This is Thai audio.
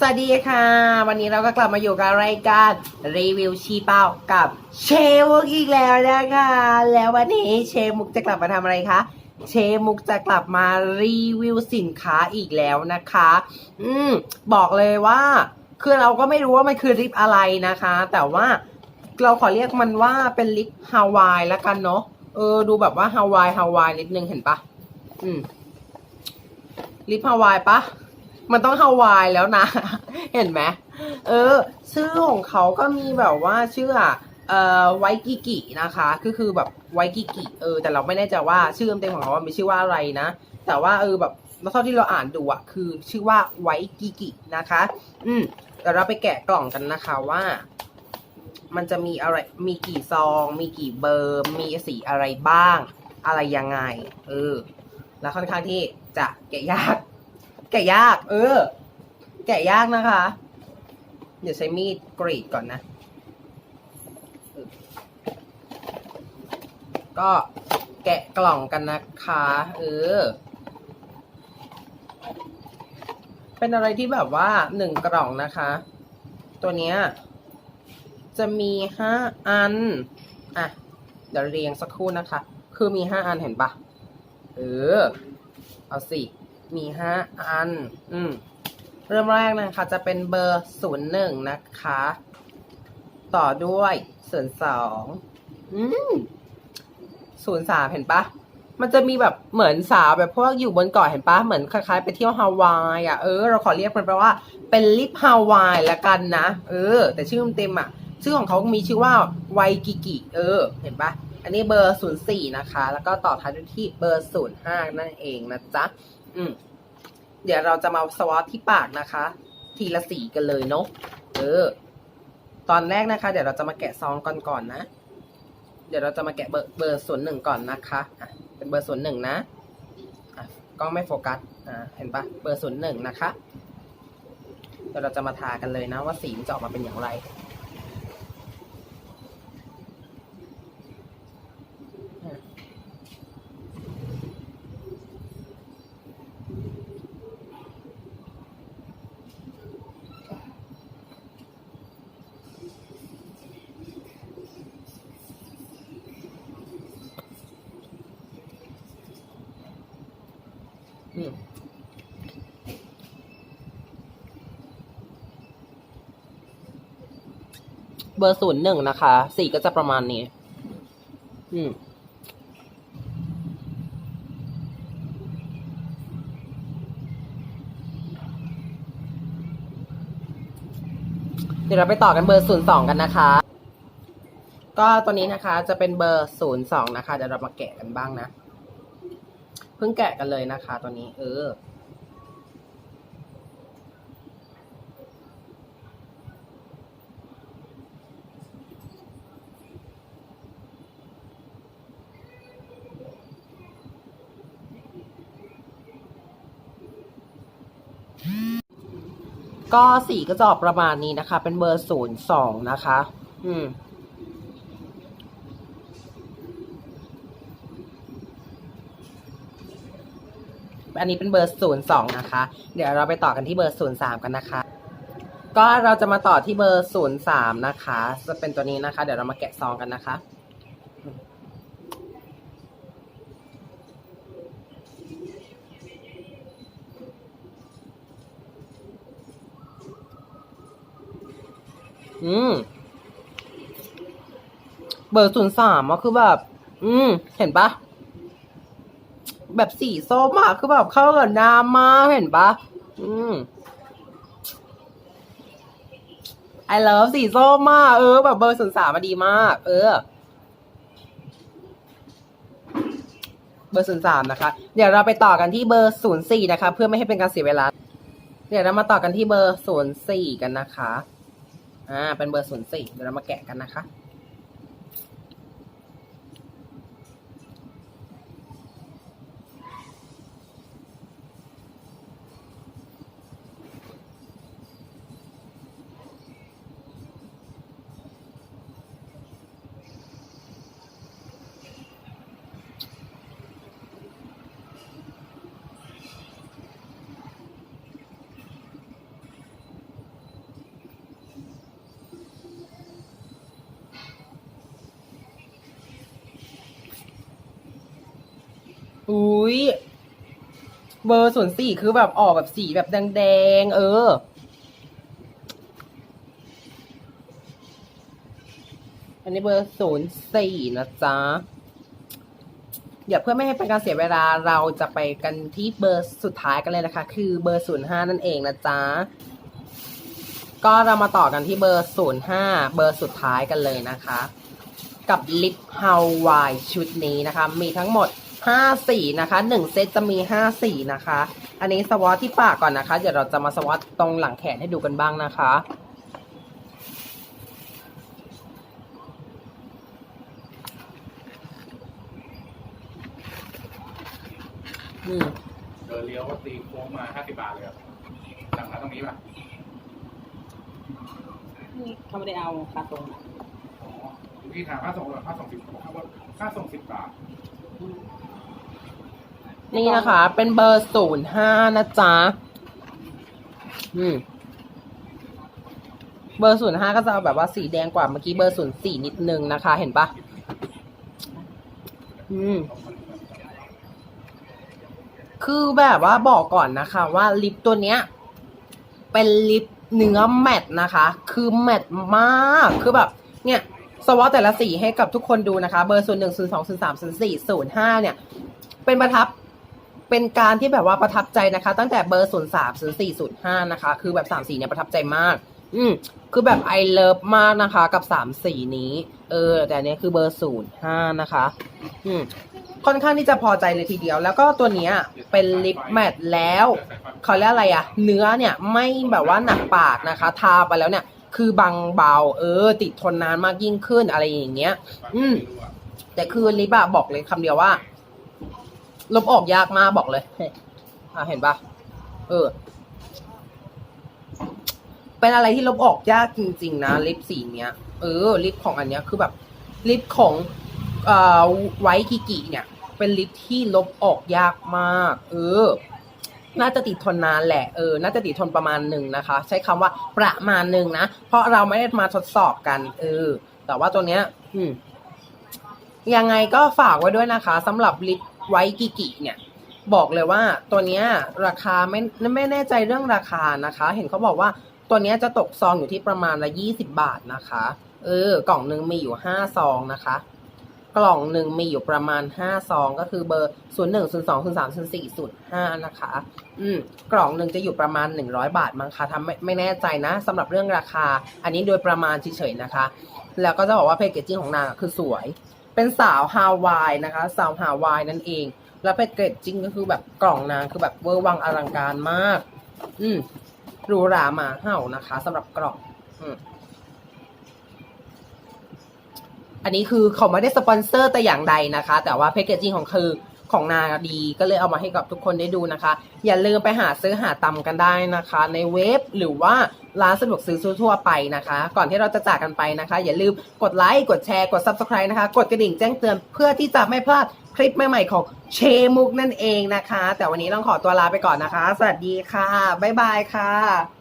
สวัสดีค่ะ วันนี้เราก็กลับมาอยู่กับรายการรีวิวชีเป้ากับเชมุกอีกแล้วนะคะ แล้ววันนี้เชมุกจะกลับมาทำอะไรคะเชมุกจะกลับมารีวิวสินค้าอีกแล้วนะคะ อืมบอกเลยว่าคือเราก็ไม่รู้ว่ามันคือลิปอะไรนะคะ แต่ว่าเราขอเรียกมันว่าเป็นลิปฮาวายล้วกันเนาะเออ ดูแบบว่าฮาวายฮาวายนิดนึงเห็นปะอืมลิปฮาวายปะ มันต้องฮาวายแล้วนะ เห็นไหมเออ ชื่อของเขาก็มีแบบว่าชื่ออะเอ่อไวกิกินะคะ ก็คือแบบไวกิกิเออ แต่เราไม่แน่ใจว่าชื่อเต็มของเขาว่ามีชื่อว่าอะไรนะ แต่ว่าเออแบบเท่าที่เราอ่านดูอะคือชื่อว่าไวกิกินะคะ อืมเดี๋ยวเราไปแกะกล่องกันนะคะว่า มันจะมีอะไร มีกี่ซอง มีกี่เบอร์ มีสีอะไรบ้าง อะไรยังไง เออ แล้วค่อนข้างที่จะแกะยาก แกะยาก เออ แกะยากนะคะ เดี๋ยวใช้มีดกรีดก่อนนะ ก็แกะกล่องกันนะคะ เออ เป็นอะไรที่แบบว่าหนึ่งกล่องนะคะ ตัวเนี้ยจะมีห้าอัน อะ เดี๋ยวเรียงสักครู่นะคะ คือมีห้าอันเห็นปะเออ เอาสิ มีห้าอัน อืม เริ่มแรกนะคะ จะเป็นเบอร์ศูนย์หนึ่งนะคะ ต่อด้วยศูนย์สองอืมศูนย์สามเห็นปะมันจะมีแบบเหมือนสาวแบบพวกอยู่บนเกาะเห็นปะเหมือนคล้ายๆไปเที่ยวฮาวายอะเออเราขอเรียกมันไปว่า เป็นลิปฮาวายละกันนะ เออ แต่ชื่อเต็มอะ ชื่อของเขามีชื่อว่าไวกิกิ เออ เห็นปะ อันนี้เบอร์ศูนย์สี่นะคะ แล้วก็ต่อท้ายด้วยที่เบอร์ศูนย์ห้านั่นเองนะจ๊ะ อืม เดี๋ยวเราจะมาสวอปที่ปากนะคะ ทีละสีกันเลยเนาะ เออ ตอนแรกนะคะ เดี๋ยวเราจะมาแกะซองก่อนก่อนนะ เดี๋ยวเราจะมาแกะเบอร์เบอร์ศูนย์หนึ่งก่อนนะคะอะเป็นเบอร์ศูนย์หนึ่งนะอะกล้องไม่โฟกัส อ่า เห็นปะเบอร์ศูนย์หนึ่งนะคะ เดี๋ยวเราจะมาทากันเลยนะว่าสีมันจะออกมาเป็นอย่างไร เบอร์ศูนย์หนึ่งนะคะสีก็จะประมาณนี้ อืมเดี๋ยวเราไปต่อกันเบอร์ศูนย์สองกันนะคะ ก็ตัวนี้นะคะจะเป็นเบอร์ศูนย์สองนะคะ เดี๋ยวเรามาแกะกันบ้างนะ เพิ่งแกะกันเลยนะคะ ตัวนี้ เออ ก็สีก็จะออกประมาณนี้นะคะ เป็นเบอร์ศูนย์สองนะคะ อืมอันนี้เป็นเบอร์ศูนย์สองนะคะ เดี๋ยวเราไปต่อกันที่เบอร์ศูนย์สามกันนะคะ ก็เราจะมาต่อที่เบอร์ศูนย์สามนะคะ จะเป็นตัวนี้นะคะ เดี๋ยวเรามาแกะซองกันนะคะ อืม เบอร์ศูนย์สามก็คือแบบ อืม เห็นปะแบบสีส้มอะคือแบบเข้ากับน้ำมากเห็นปะอืม ไอเลิฟสีส้มมากเออ แบบเบอร์ศูนย์สามมาดีมาก เออ เบอร์ศูนย์สามนะคะ เดี๋ยวเราไปต่อกันที่เบอร์ศูนย์สี่นะคะ เพื่อไม่ให้เป็นการเสียเวลา เดี๋ยวเรามาต่อกันที่เบอร์ศูนย์สี่กันนะคะ อ่าเป็นเบอร์ศูนย์สี่เดี๋ยวเรามาแกะกันนะคะ อุ้ยเบอร์ศูนย์สี่คือแบบออกแบบสีแบบแดงๆ เออ อันนี้เบอร์ศูนย์สี่นะจ๊ะเดี๋ยวเพื่อไม่ให้เป็นการเสียเวลาเราจะไปกันที่เบอร์สุดท้ายกันเลยนะคะ คือเบอร์ศูนย์ห้านั่นเองนะจ๊ะก็เรามาต่อกันที่เบอร์ศูนย์ห้าเบอร์สุดท้ายกันเลยนะคะ กับลิปฮาวายชุดนี้นะคะ มีทั้งหมด 5สีนะคะ1เซตจะมี5สีนะคะ อันนี้สวอตที่ปากก่อนนะคะ เดี๋ยวเราจะมาสวอตตรงหลังแขนให้ดูกันบ้างนะคะ นี่เดินเลี้ยวก็ตีโค้งมาห้าสิบบาทเลยครับสั่งร้านตรงนี้ป่ะเขาไม่ได้เอาคาตรงอะอ๋อพี่ถามค่าส่งเหรอค่าส่งสิบค่าค่าส่งสิบบาทอืม นี่นะคะ เป็นเบอร์ศูนย์ห้านะจ๊ะ อืม เบอร์ศูนย์ห้าก็จะแบบว่าสีแดงกว่าเมื่อกี้เบอร์ศูนย์สี่นิดนึงนะคะ เห็นปะอืม คือแบบว่าบอกก่อนนะคะ ว่าลิปตัวเนี้ย เป็นลิปเนื้อแมตต์นะคะ คือแมตต์มาก คือแบบ เนี่ยสวอตแต่ละสีให้กับทุกคนดูนะคะ เบอร์ศูนย์หนึ่งศูนย์สองศูนย์สามศูนย์สี่ศูนย์ห้าเนี่ย เป็นประทับ เป็นการที่แบบว่าประทับใจนะคะ ตั้งแต่เบอร์ศูนย์สามศูนย์สี่ศูนย์ห้านะคะ คือแบบสามสีเนี่ยประทับใจมาก อืมคือแบบไอเลิฟมากนะคะ กับสามสีนี้ เออ แต่อันเนี้ยคือเบอร์ศูนย์ห้านะคะ อืมค่อนข้างที่จะพอใจเลยทีเดียว แล้วก็ตัวเนี้ยเป็นลิปแมทแล้วเขาเรียกอะไรอะเนื้อเนี่ยไม่แบบว่าหนักปากนะคะ ทาไปแล้วเนี่ย คือบางเบา เออ ติดทนนานมากยิ่งขึ้นอะไรอย่างเงี้ย อืมแต่คือลิปอะบอกเลยคำเดียวว่า ลบออกยากมากบอกเลยเฮ้ยอะเห็นปะเออ เป็นอะไรที่ลบออกยากจริง ๆ นะลิปสีเนี้ย เออ ลิปของอันเนี้ยคือแบบ ลิปของเอ่อไวกิกิเนี่ย เป็นลิปที่ลบออกยากมาก เออน่าจะติดทนนานแหละ เออ น่าจะติดทนประมาณหนึ่งนะคะ ใช้คำว่าประมาณหนึ่งนะ เพราะเราไม่ได้มาทดสอบกัน เออ แต่ว่าตัวเนี้ย อืมยังไงก็ฝากไว้ด้วยนะคะสำหรับลิป ไวกิกิเนี่ยบอกเลยว่าตัวเนี้ยราคาไม่ไม่แน่ใจเรื่องราคานะคะ เห็นเขาบอกว่าตัวเนี้ยจะตกซองอยู่ที่ประมาณละยี่สิบบาทนะคะ เออกล่องหนึ่งมีอยู่ห้าซองนะคะ กล่องหนึ่งมีอยู่ประมาณห้าซองก็คือเบอร์ศูนย์หนึ่งศูนย์สองศูนย์สามศูนย์สี่ศูนย์ห้านะคะ อืมกล่องหนึ่งจะอยู่ประมาณหนึ่งร้อยบาทมั้งคะทำไม่ไม่แน่ใจนะสำหรับเรื่องราคา อันนี้โดยประมาณเฉยๆนะคะ แล้วก็จะบอกว่าแพคเกจจิ้งของนางคือสวย เป็นสาวฮาวายนะคะ สาวฮาวายนั่นเอง แล้วแพคเกจจิ้งก็คือแบบกล่องนางคือแบบเวอร์วังอลังการมาก อืมหรูหรามาเห่านะคะสำหรับกล่อง อืมอันนี้คือเขาไม่ได้สปอนเซอร์แต่อย่างใดนะคะ แต่ว่าแพคเกจจิ้งของคือของนางดีก็เลยเอามาให้กับทุกคนได้ดูนะคะ อย่าลืมไปหาซื้อหาตำกันได้นะคะ ในเว็บหรือว่า ร้านสะดวกซื้อทั่วไปนะคะ ก่อนที่เราจะจากกันไปนะคะ อย่าลืมกดไลค์กดแชร์กด subscribe นะคะ กดกระดิ่งแจ้งเตือนเพื่อที่จะไม่พลาดคลิปใหม่ๆของเชมุกนั่นเองนะคะ แต่วันนี้ต้องขอตัวลาไปก่อนนะคะ สวัสดีค่ะบ๊ายบายค่ะ